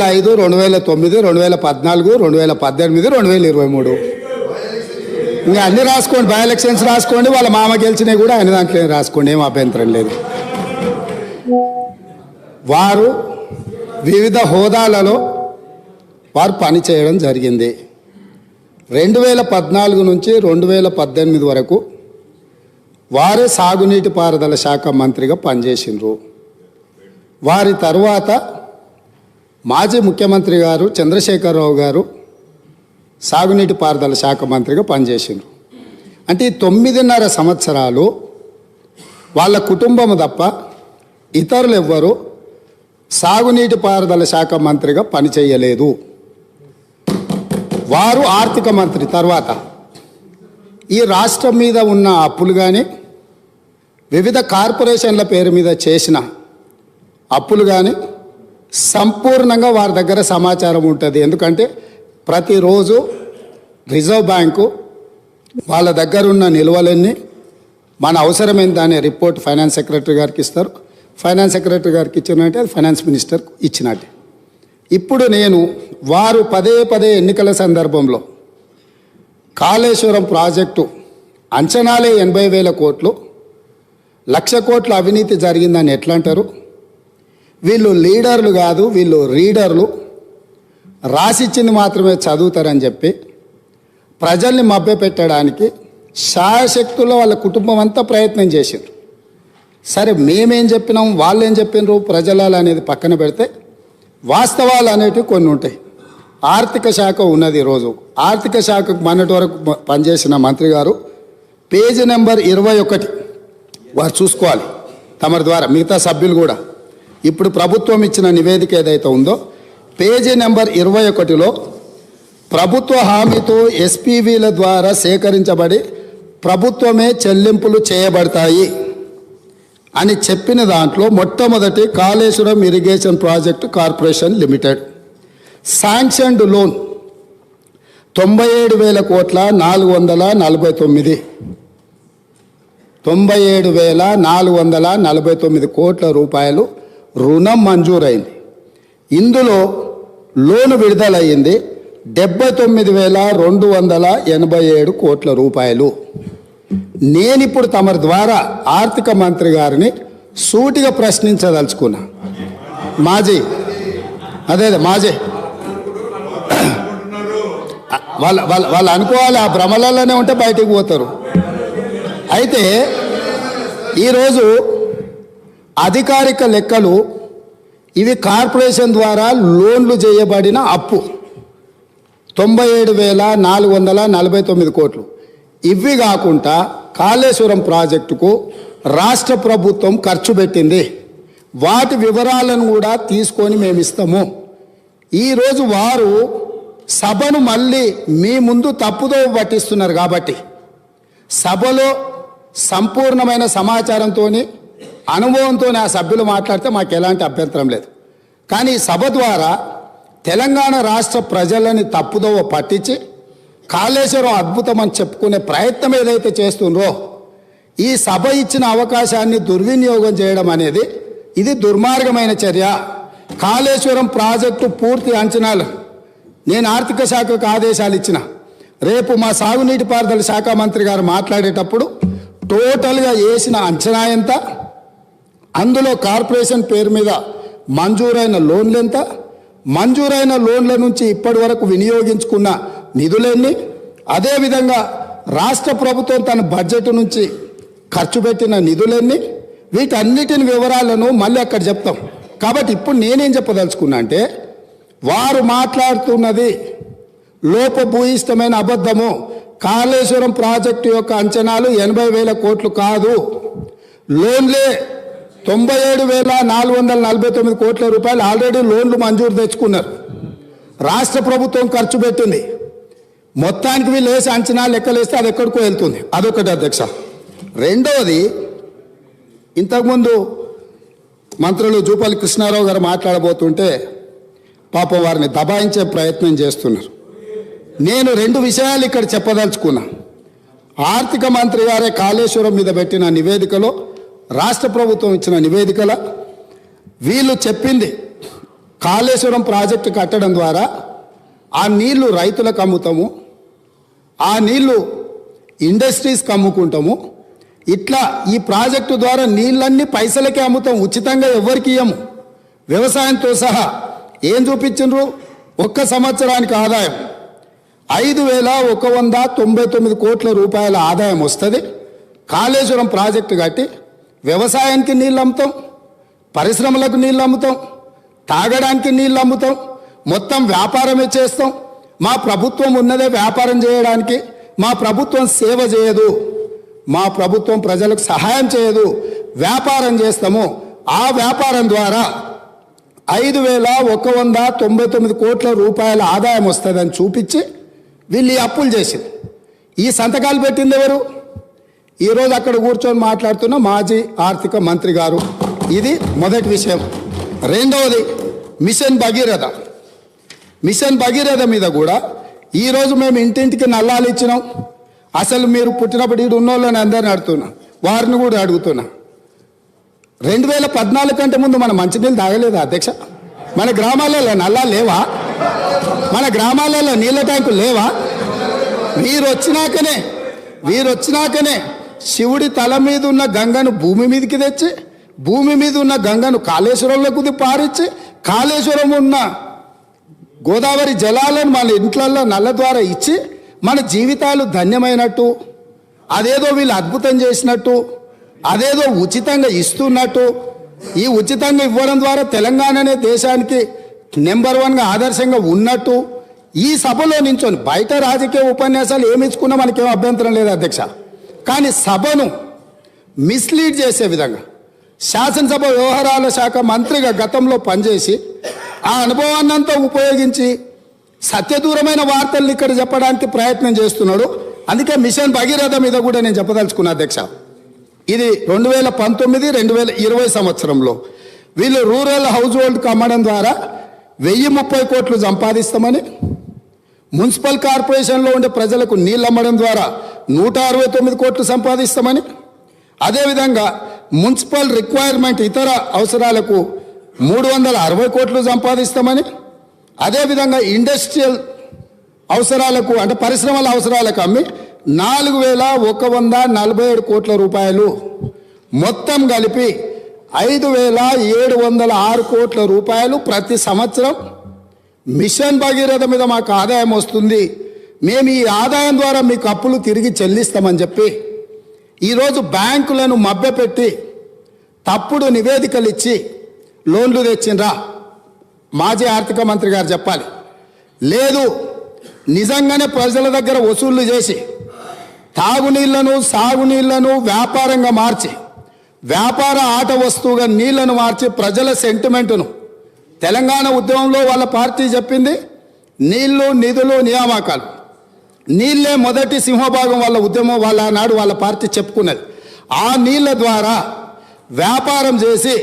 ఐదు రెండు వేల తొమ్మిది రెండు వేల పద్నాలుగు రెండు వేల పద్దెనిమిది రెండు వేల ఇరవై మూడు ఇంకా అన్ని రాసుకోండి బై ఎలక్షన్స్ రాసుకోండి వాళ్ళ మామ గెలిచినవి కూడా అన్ని దాంట్లో రాసుకోండి ఏం అభ్యంతరం లేదు. వారు వివిధ హోదాలలో వారు పని చేయడం జరిగింది. రెండు వేల పద్నాలుగు నుంచి రెండు వేల పద్దెనిమిది వరకు వారే సాగునీటి పారుదల శాఖ మంత్రిగా పనిచేసిండ్రు. వారి తరువాత మాజీ ముఖ్యమంత్రి గారు చంద్రశేఖరరావు గారు సాగునీటి పారుదల శాఖ మంత్రిగా పనిచేసిండ్రు. అంటే తొమ్మిదిన్నర సంవత్సరాలు వాళ్ళ కుటుంబం తప్ప ఇతరులు ఎవ్వరు సాగునీటి పారుదల శాఖ మంత్రిగా పనిచేయలేదు. వారు ఆర్థిక మంత్రి తర్వాత ఈ రాష్ట్రం మీద ఉన్న అప్పులు కానీ వివిధ కార్పొరేషన్ల పేరు మీద చేసిన అప్పులు కానీ సంపూర్ణంగా వారి దగ్గర సమాచారం ఉంటుంది. ఎందుకంటే ప్రతిరోజు రిజర్వ్ బ్యాంకు వాళ్ళ దగ్గర ఉన్న నిల్వలన్నీ మన అవసరమైన దాని రిపోర్ట్ ఫైనాన్స్ సెక్రటరీ గారికి ఇస్తారు. ఫైనాన్స్ సెక్రటరీ గారికి ఇచ్చినట్టే అది ఫైనాన్స్ మినిస్టర్కు ఇచ్చినట్టే. ఇప్పుడు నేను వారు పదే పదే ఎన్నికల సందర్భంలో కాళేశ్వరం ప్రాజెక్టు అంచనాలే ఎనభై వేల కోట్లు లక్ష కోట్ల అవినీతి జరిగిందని ఎట్లా అంటారు వీళ్ళు లీడర్లు కాదు వీళ్ళు రీడర్లు. రాసిచ్చింది మాత్రమే చదువుతారని చెప్పి ప్రజల్ని మభ్యపెట్టడానికి శాయశక్తుల్లో వాళ్ళ కుటుంబం అంతా ప్రయత్నం చేశారు సరే మేమేం చెప్పినాం వాళ్ళు ఏం చెప్పినారు ప్రజలాలు అనేది పక్కన పెడితే వాస్తవాలు అనేటివి కొన్ని ఉంటాయి. ఆర్థిక శాఖ ఉన్నది ఈరోజు ఆర్థిక శాఖకు మొన్నటి వరకు పనిచేసిన మంత్రి గారు పేజీ నెంబర్ ఇరవై ఒకటి. వారు చూసుకోవాలి. తమరి ద్వారా మిగతా సభ్యులు కూడా. ఇప్పుడు ప్రభుత్వం ఇచ్చిన నివేదిక ఏదైతే ఉందో పేజీ నెంబర్ ఇరవై ఒకటిలో ప్రభుత్వ హామీతో ఎస్పీవీల ద్వారా సేకరించబడి ప్రభుత్వమే చెల్లింపులు చేయబడతాయి అని చెప్పిన దాంట్లో మొట్టమొదటి Kaleshwaram irrigation project corporation limited. Sanctioned loan తొంభై ఏడు వేల కోట్ల నాలుగు వందల నలభై తొమ్మిది. తొంభై ఏడు వేల నాలుగు వందల నలభై తొమ్మిది కోట్ల రూపాయలు రుణం మంజూరైంది. ఇందులో లోను విడుదలయ్యింది డెబ్బై తొమ్మిది వేల రెండు వందల ఎనభై ఏడు కోట్ల రూపాయలు. నేనిప్పుడు తమరి ద్వారా ఆర్థిక మంత్రి గారిని సూటిగా ప్రశ్నించదలుచుకున్నా. మాజీ అదే అదే మాజీ. వాళ్ళ వాళ్ళ వాళ్ళు అనుకోవాలి ఆ భ్రమలలోనే ఉంటే బయటికి పోతారు. అయితే ఈరోజు అధికారిక లెక్కలు ఇవి కార్పొరేషన్ ద్వారా లోన్లు చేయబడిన అప్పు. తొంభై ఏడు వేల నాలుగు వందల నలభై తొమ్మిది కోట్లు. ఇవి కాకుండా కాళేశ్వరం ప్రాజెక్టుకు రాష్ట్ర ప్రభుత్వం ఖర్చు పెట్టింది. వాటి వివరాలను కూడా తీసుకొని మేము ఇస్తాము. ఈరోజు వారు సభను మళ్ళీ మీ ముందు తప్పుదో పట్టిస్తున్నారు కాబట్టి సభలో సంపూర్ణమైన సమాచారంతో అనుభవంతో ఆ సభ్యులు మాట్లాడితే మాకు ఎలాంటి అభ్యంతరం లేదు. కానీ సభ ద్వారా తెలంగాణ రాష్ట్ర ప్రజలని తప్పుదోవ పట్టించి కాళేశ్వరం అద్భుతం అని చెప్పుకునే ప్రయత్నం ఏదైతే చేస్తుండ్రో ఈ సభ ఇచ్చిన అవకాశాన్ని దుర్వినియోగం చేయడం అనేది ఇది దుర్మార్గమైన చర్య. కాళేశ్వరం ప్రాజెక్టు పూర్తి అంచనాలు నేను ఆర్థిక శాఖకు ఆదేశాలు ఇచ్చిన. రేపు మా సాగునీటి పారుదల శాఖ మంత్రి గారు మాట్లాడేటప్పుడు టోటల్గా వేసిన అంచనా ఎంత? అందులో కార్పొరేషన్ పేరు మీద మంజూరైన లోన్లు ఎంత? మంజూరైన లోన్ల నుంచి ఇప్పటి వరకు వినియోగించుకున్న నిధులెన్ని? అదేవిధంగా రాష్ట్ర ప్రభుత్వం తన బడ్జెట్ నుంచి ఖర్చు పెట్టిన నిధులన్నీ? వీటన్నిటిని వివరాలను మళ్ళీ అక్కడ చెప్తాం. కాబట్టి ఇప్పుడు నేనేం చెప్పదలుచుకున్నా అంటే వారు మాట్లాడుతున్నది లోపభూయిష్టమైన అబద్ధము. కాళేశ్వరం ప్రాజెక్టు యొక్క అంచనాలు ఎనభై వేల కోట్లు కాదు. లోన్లే తొంభై ఏడు వేల నాలుగు వందల నలభై తొమ్మిది కోట్ల రూపాయలు ఆల్రెడీ లోన్లు మంజూరు తెచ్చుకున్నారు. రాష్ట్ర ప్రభుత్వం ఖర్చు పెట్టింది. మొత్తానికి వీళ్ళు వేసి అంచనా లెక్కలేస్తే అది ఎక్కడికో వెళ్తుంది. అదొకటి అధ్యక్ష. రెండవది ఇంతకుముందు మంత్రులు జూపల్లి కృష్ణారావు గారు మాట్లాడబోతుంటే పాపం వారిని దబాయించే ప్రయత్నం చేస్తున్నారు. నేను రెండు విషయాలు ఇక్కడ చెప్పదలుచుకున్నా. ఆర్థిక మంత్రి గారే కాళేశ్వరం మీద పెట్టిన నివేదికలో రాష్ట్ర ప్రభుత్వం ఇచ్చిన నివేదికల వీళ్ళు చెప్పింది కాళేశ్వరం ప్రాజెక్టు కట్టడం ద్వారా ఆ నీళ్ళు రైతులకు అమ్ముతాము ఆ నీళ్ళు ఇండస్ట్రీస్కి అమ్ముకుంటాము. ఇట్లా ఈ ప్రాజెక్టు ద్వారా నీళ్ళన్నీ పైసలకే అమ్ముతాం ఉచితంగా ఎవరికి ఇయ్యము. వ్యవసాయంతో సహా ఏం చూపించిండ్రు? ఒక్క సంవత్సరానికి ఆదాయం. ఐదు వేల ఒక వంద తొంభై తొమ్మిది కోట్ల రూపాయల ఆదాయం వస్తుంది. కాళేశ్వరం ప్రాజెక్టు కట్టి వ్యవసాయానికి నీళ్ళు అమ్ముతాం పరిశ్రమలకు నీళ్ళు అమ్ముతాం తాగడానికి నీళ్ళు అమ్ముతాం మొత్తం వ్యాపారమే చేస్తాం. మా ప్రభుత్వం ఉన్నదే వ్యాపారం చేయడానికి మా ప్రభుత్వం సేవ చేయదు. మా ప్రభుత్వం ప్రజలకు సహాయం చేయదు. వ్యాపారం చేస్తాము. ఆ వ్యాపారం ద్వారా ఐదు వేల ఒక వంద తొంభై తొమ్మిది కోట్ల రూపాయల ఆదాయం వస్తుందని చూపించి వీళ్ళు ఈ అప్పులు చేసింది. ఈ సంతకాలు పెట్టింది ఎవరు? ఈరోజు అక్కడ కూర్చొని మాట్లాడుతున్న మాజీ ఆర్థిక మంత్రి గారు. ఇది మొదటి విషయం. రెండవది మిషన్ భగీరథ. మిషన్ భగీరథ మీద కూడా ఈరోజు మేము ఇంటింటికి నల్లాలు ఇచ్చినాం. అసలు మీరు పుట్టినప్పుడు ఈడు ఉన్నోళ్ళని అందరిని అడుగుతున్నా. వారిని కూడా అడుగుతున్నా. రెండు వేల పద్నాలుగు కంటే ముందు మన మంచినీళ్ళు తాగలేదా అధ్యక్ష? మన గ్రామాలలో నల్లా లేవా? మన గ్రామాలలో నీళ్ళ ట్యాంకులు లేవా? వీరు వచ్చినాకనే వీరు వచ్చినాకనే శివుడి తల మీద ఉన్న గంగను భూమి మీదకి తెచ్చి భూమి మీద ఉన్న గంగను కాళేశ్వరంలోకి పారిచ్చి కాళేశ్వరం ఉన్న గోదావరి జలాలను మన ఇంట్లల్లో నల్ల ద్వారా ఇచ్చి మన జీవితాలు ధన్యమైనట్టు అదేదో వీళ్ళు అద్భుతం చేసినట్టు అదేదో ఉచితంగా ఇస్తున్నట్టు ఈ ఉచితంగా ఇవ్వడం ద్వారా తెలంగాణ అనే దేశానికి నెంబర్ వన్గా ఆదర్శంగా ఉన్నట్టు ఈ సభలో నించొని బయట రాజకీయ ఉపన్యాసాలు ఏమి ఇచ్చుకున్నా మనకేం అభ్యంతరం లేదు అధ్యక్ష. కానీ సభను మిస్లీడ్ చేసే విధంగా శాసనసభ వ్యవహారాల శాఖ మంత్రిగా గతంలో పనిచేసి ఆ అనుభవాన్నంతా ఉపయోగించి సత్యదూరమైన వార్తలు ఇక్కడ చెప్పడానికి ప్రయత్నం చేస్తున్నాడు. అందుకే మిషన్ భగీరథ మీద కూడా నేను చెప్పదలుచుకున్నా అధ్యక్ష. ఇది రెండు వేల పంతొమ్మిది రెండు వేల ఇరవై సంవత్సరంలో వీళ్ళు రూరల్ హౌస్ హోల్డ్కి అమ్మడం ద్వారా వెయ్యి ముప్పై కోట్లు సంపాదిస్తామని మున్సిపల్ కార్పొరేషన్లో ఉండే ప్రజలకు నీళ్ళు అమ్మడం ద్వారా నూట అరవై తొమ్మిది కోట్లు సంపాదిస్తామని అదేవిధంగా మున్సిపల్ రిక్వైర్మెంట్ ఇతర అవసరాలకు మూడు వందల అరవై కోట్లు సంపాదిస్తామని అదేవిధంగా ఇండస్ట్రియల్ అవసరాలకు అంటే పరిశ్రమల అవసరాలకు అమ్మి నాలుగు వేల ఒక వంద నలభై ఏడు కోట్ల రూపాయలు మొత్తం కలిపి ఐదు వేల ఏడు వందల ఆరు కోట్ల రూపాయలు ప్రతి సంవత్సరం మిషన్ భగీరథ మీద మాకు ఆదాయం వస్తుంది. మేము ఈ ఆదాయం ద్వారా మీకు అప్పులు తిరిగి చెల్లిస్తామని చెప్పి ఈరోజు బ్యాంకులను మభ్యపెట్టి తప్పుడు నివేదికలు ఇచ్చి లోన్లు తెచ్చిండ్రా. మాజీ ఆర్థిక మంత్రి గారు చెప్పాలి. లేదు నిజంగానే ప్రజల దగ్గర వసూళ్ళు చేసి తాగునీళ్ళను సాగునీళ్ళను వ్యాపారంగా మార్చి వ్యాపార ఆట వస్తువుగా నీళ్ళను మార్చి ప్రజల సెంటిమెంటును తెలంగాణ ఉద్యమంలో వాళ్ళ పార్టీ చెప్పింది నీళ్ళు నిధులు నియామకాలు. నీళ్ళే మొదటి సింహభాగం వాళ్ళ ఉద్యమం వాళ్ళ నాడు వాళ్ళ పార్టీ చెప్పుకున్నది. ఆ నీళ్ళ ద్వారా వ్యాపారం చేసి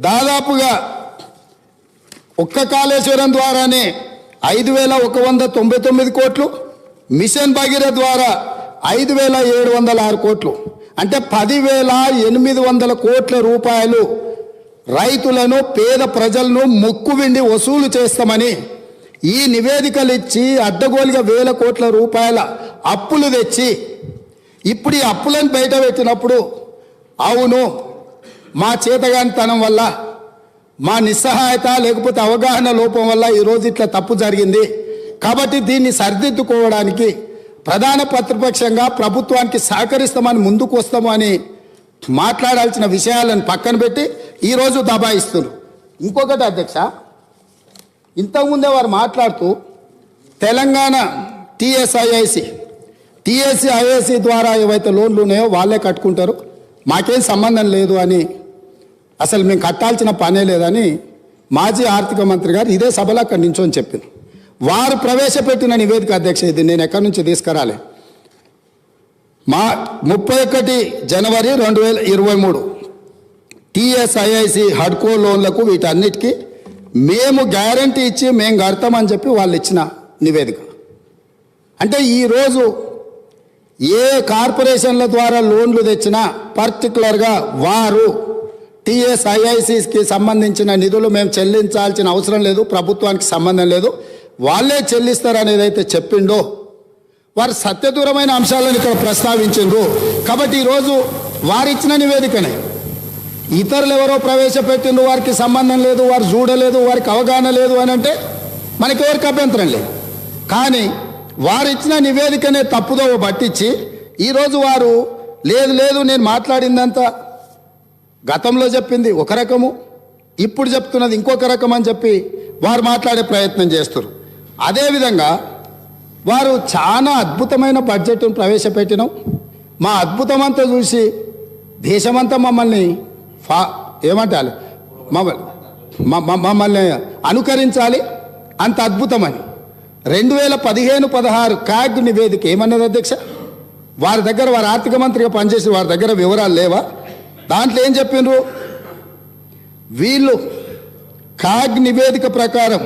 దాదాపుగా ఒక్క కాళేశ్వరం ద్వారానే ఐదు వేల ఒక వంద తొంభై తొమ్మిది కోట్లు మిషన్ భగీరథ ద్వారా ఐదు వేల ఏడు వందల ఆరు కోట్లు. అంటే పదివేల ఎనిమిది వందల కోట్ల రూపాయలు రైతులను పేద ప్రజలను ముక్కు విండి వసూలు చేస్తామని ఈ నివేదికలు ఇచ్చి అడ్డగోలుగా వేల కోట్ల రూపాయల అప్పులు తెచ్చి ఇప్పుడు ఈ అప్పులను బయట పెట్టినప్పుడు అవును మా చేతగానితనం వల్ల మా నిస్సహాయత లేకపోతే అవగాహన లోపం వల్ల ఈరోజు ఇట్లా తప్పు జరిగింది. కాబట్టి దీన్ని సరిదిద్దుకోవడానికి ప్రధాన ప్రతిపక్షంగా ప్రభుత్వానికి సహకరిస్తామని ముందుకు వస్తామని మాట్లాడాల్సిన విషయాలను పక్కన పెట్టి ఈరోజు దబాయిస్తున్నారు ఇంకొకటి అధ్యక్ష ఇంతకుముందే వారు మాట్లాడుతూ తెలంగాణ టీఎస్ఐఐసి టీఎస్ఐఐసి ద్వారా ఏవైతే లోన్లు ఉన్నాయో వాళ్ళే కట్టుకుంటారు. మాకేం సంబంధం లేదు అని అసలు మేము కట్టాల్సిన పనే లేదని మాజీ ఆర్థిక మంత్రి గారు ఇదే సభలో అక్కడి నించొని చెప్పింది వారు ప్రవేశపెట్టిన నివేదిక అధ్యక్ష ఇది నేను ఎక్కడి నుంచి తీసుకురాలే? మా ముప్పై ఒకటి జనవరి రెండు వేల ఇరవై మూడు టీఎస్ఐఐసి హడ్కో లోన్లకు వీటన్నిటికీ మేము గ్యారంటీ ఇచ్చి మేము కడతామని చెప్పి వాళ్ళు ఇచ్చిన నివేదిక. అంటే ఈరోజు ఏ కార్పొరేషన్ల ద్వారా లోన్లు తెచ్చినా పర్టికులర్గా వారు టిఎస్ఐఐసికి సంబంధించిన నిధులు మేము చెల్లించాల్సిన అవసరం లేదు ప్రభుత్వానికి సంబంధం లేదు. వాళ్ళే చెల్లిస్తారు అనేది అయితే చెప్పిండో వారు సత్యదూరమైన అంశాలను ఇక్కడ ప్రస్తావించిండ్రు. కాబట్టి ఈరోజు వారిచ్చిన నివేదికనే. ఇతరులు ఎవరో ప్రవేశపెట్టిండ్రు వారికి సంబంధం లేదు వారు చూడలేదు వారికి అవగాహన లేదు అని అంటే మనకి ఎవరికి అభ్యంతరం లేదు. కానీ వారిచ్చిన నివేదికనే తప్పుదో పట్టించి ఈరోజు వారు లేదు లేదు నేను మాట్లాడిందంతా గతంలో చెప్పింది ఒక రకము ఇప్పుడు చెప్తున్నది ఇంకొక రకం అని చెప్పి వారు మాట్లాడే ప్రయత్నం చేస్తారు అదేవిధంగా వారు చాలా అద్భుతమైన బడ్జెట్ను ప్రవేశపెట్టినాం. మా అద్భుతమంతా చూసి దేశమంతా మమ్మల్ని ఫా ఏమంటారు? మమ్మల్ని మమ్మల్ని అనుకరించాలి. అంత అద్భుతమని. రెండు వేల పదిహేను పదహారు క్యాగ్ నివేదిక ఏమన్నది అధ్యక్ష? వారి దగ్గర వారి ఆర్థిక మంత్రిగా పనిచేసిన వారి దగ్గర వివరాలు లేవా? దాంట్లో ఏం చెప్పిండ్రు? వీళ్ళు కాగ్ నివేదిక ప్రకారం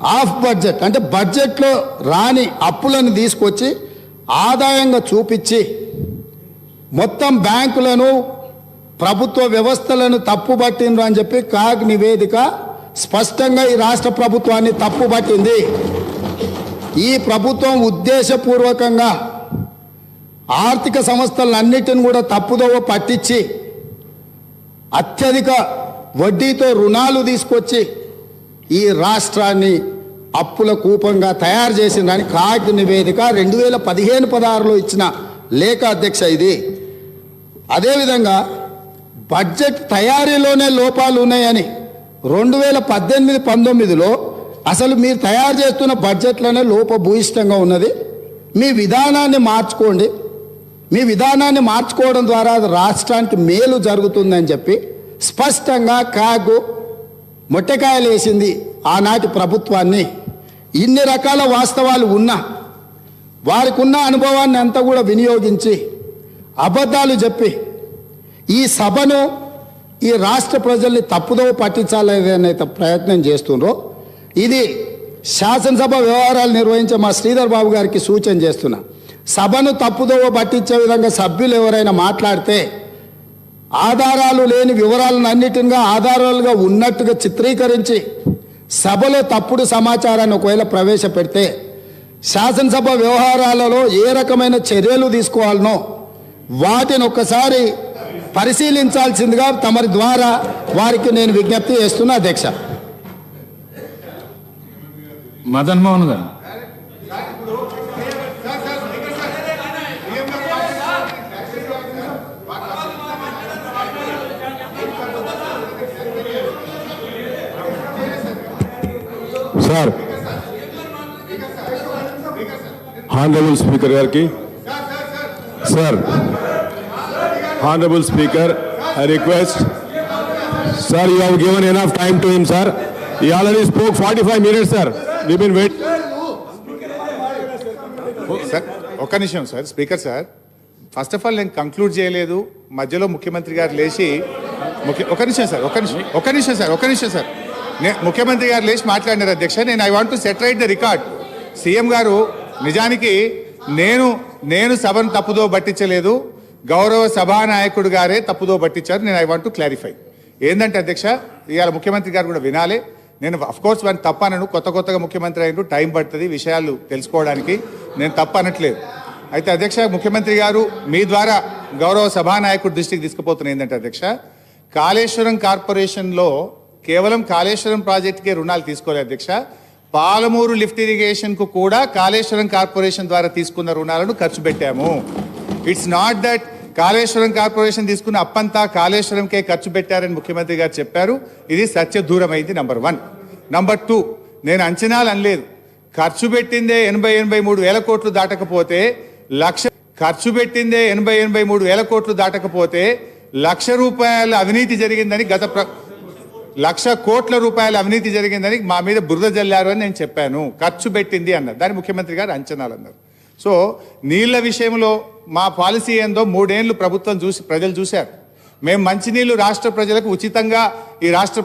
ఆఫ్ బడ్జెట్ అంటే బడ్జెట్లో రాని అప్పులను తీసుకొచ్చి ఆదాయంగా చూపించి మొత్తం బ్యాంకులను ప్రభుత్వ వ్యవస్థలను తప్పుపట్టిండ్రు అని చెప్పి కాగ్ నివేదిక స్పష్టంగా ఈ రాష్ట్ర ప్రభుత్వాన్ని తప్పుపట్టింది. ఈ ప్రభుత్వం ఉద్దేశపూర్వకంగా ఆర్థిక సంస్థలన్నిటిని కూడా తప్పుదోవ పట్టించి అత్యధిక వడ్డీతో రుణాలు తీసుకొచ్చి ఈ రాష్ట్రాన్ని అప్పుల కూపంగా తయారు చేసిందని కాగ్ నివేదిక రెండు వేల పదిహేను పదహారులో ఇచ్చిన లేఖ అధ్యక్ష ఇది. అదేవిధంగా బడ్జెట్ తయారీలోనే లోపాలు ఉన్నాయని రెండు వేల పద్దెనిమిది పంతొమ్మిదిలో అసలు మీరు తయారు చేస్తున్న బడ్జెట్లోనే లోపభూయిష్టంగా ఉన్నది. మీ విధానాన్ని మార్చుకోండి. మీ విధానాన్ని మార్చుకోవడం ద్వారా అది రాష్ట్రానికి మేలు జరుగుతుందని చెప్పి స్పష్టంగా కాగు మొట్టకాయలు వేసింది ఆనాటి ప్రభుత్వాన్ని. ఇన్ని రకాల వాస్తవాలు ఉన్నా వారికి ఉన్న అనుభవాన్ని అంతా కూడా వినియోగించి అబద్ధాలు చెప్పి ఈ సభను ఈ రాష్ట్ర ప్రజల్ని తప్పుదోవ పట్టించాలనే ప్రయత్నం చేస్తుండ్రో ఇది శాసనసభ వ్యవహారాలు నిర్వహించే మా శ్రీధర్ బాబు గారికి సూచన చేస్తున్నా. సభను తప్పుదోవ పట్టించే విధంగా సభ్యులు ఎవరైనా మాట్లాడితే ఆధారాలు లేని వివరాలను అన్నిటిగా ఆధారాలుగా ఉన్నట్టుగా చిత్రీకరించి సభలో తప్పుడు సమాచారాన్ని ఒకవేళ ప్రవేశపెడితే శాసనసభ వ్యవహారాలలో ఏ రకమైన చర్యలు తీసుకోవాలనో వాటిని ఒక్కసారి పరిశీలించాల్సిందిగా తమరి ద్వారా వారికి నేను విజ్ఞప్తి చేస్తున్నా అధ్యక్ష. మదన్ మోహన్ గారు. సార్. హానరబుల్ స్పీకర్ గారికి. Sir honourable speaker I request sir you have given enough time to him sir he already spoke forty five minutes sir we been wait sir ఒక్క నిమిషం sir speaker sir first of all నేను conclude చేయలేదు. మధ్యలో ముఖ్యమంత్రి గారు లేచి ముఖ్య ఒక నిమిషం సార్ ఒక నిమిషం ఒక నిమిషం సార్ ఒక నిమిషం సార్ ముఖ్యమంత్రి గారు లేచి మాట్లాడినారు అధ్యక్ష. నేను I want to set right the record CM గారు నిజానికి నేను నేను సభను తప్పుదో పట్టించలేదు. గౌరవ సభానాయకుడు గారే తప్పుదో పట్టించారు. నేను ఐ వాంట్ టు క్లారిఫై ఏంటంటే అధ్యక్ష ఇవాళ ముఖ్యమంత్రి గారు కూడా వినాలి. నేను అఫ్కోర్స్ వాడిని తప్పనను. కొత్త కొత్తగా ముఖ్యమంత్రి అయిన టైం పడుతుంది విషయాలు తెలుసుకోవడానికి. నేను తప్పనట్లేదు. అయితే అధ్యక్ష ముఖ్యమంత్రి గారు మీ ద్వారా గౌరవ సభానాయకుడి దృష్టికి తీసుకుపోతున్న ఏంటంటే అధ్యక్ష కాళేశ్వరం కార్పొరేషన్లో కేవలం కాళేశ్వరం ప్రాజెక్టుకే రుణాలు తీసుకోలేదు అధ్యక్ష. పాలమూరు లిఫ్ట్ ఇరిగేషన్కు కూడా కాళేశ్వరం కార్పొరేషన్ ద్వారా తీసుకున్న రుణాలను ఖర్చు పెట్టాము. It's not that Kaleshwaram corporation తీసుకున్న అప్పంతా కాళేశ్వరంకే ఖర్చు పెట్టారని ముఖ్యమంత్రి గారు చెప్పారు. ఇది సత్య దూరమైంది నంబర్ వన్. నంబర్ టూ నేను అంచనాలు అనలేదు. ఖర్చు పెట్టిందే ఎనభై ఎనభై మూడు వేల కోట్లు దాటకపోతే లక్ష ఖర్చు పెట్టిందే ఎనభై ఎనభై మూడు వేల కోట్లు దాటకపోతే లక్ష రూపాయల అవినీతి జరిగిందని గత ప్ర లక్ష కోట్ల రూపాయల అవినీతి జరిగిందని మా మీద బురద జల్లారు అని నేను చెప్పాను. ఖర్చు పెట్టింది అన్నారు దాని ముఖ్యమంత్రి గారు అంచనాలు అన్నారు. సో నీళ్ళ విషయంలో మా పాలసీ ఏందో మూడేళ్ళు ప్రభుత్వం చూసి ప్రజలు చూశారు. మేము మంచినీళ్ళు రాష్ట్ర ప్రజలకు ఉచితంగా ఈ రాష్ట్ర